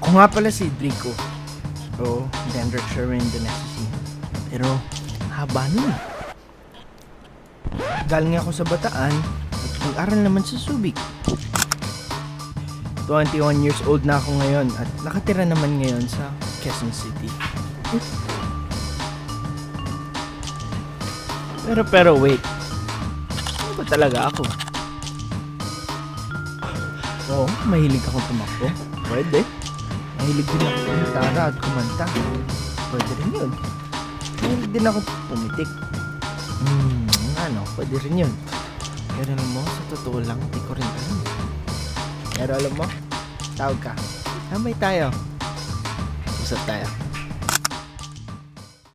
nga pala si Drico. O, Dendrick Sherwin Donesi. Pero, haba nun. Galing ako sa Bataan at nag-aral naman sa Subic. 21 years old na ako ngayon at nakatira naman ngayon sa Quezon City. Pero pero wait. Ano ba talaga ako? Oo, mahilig akong tumakbo. Pwede. Mahilig din ako kumintara at kumanta. Pwede rin yun. Mahilig din ako pumitik. Hmm, ano, pwede rin yun. Pero alam mo, sa totoo lang, hindi ko rin alam. Pero alam mo, tawag ka. Tambay tayo. Usap tayo.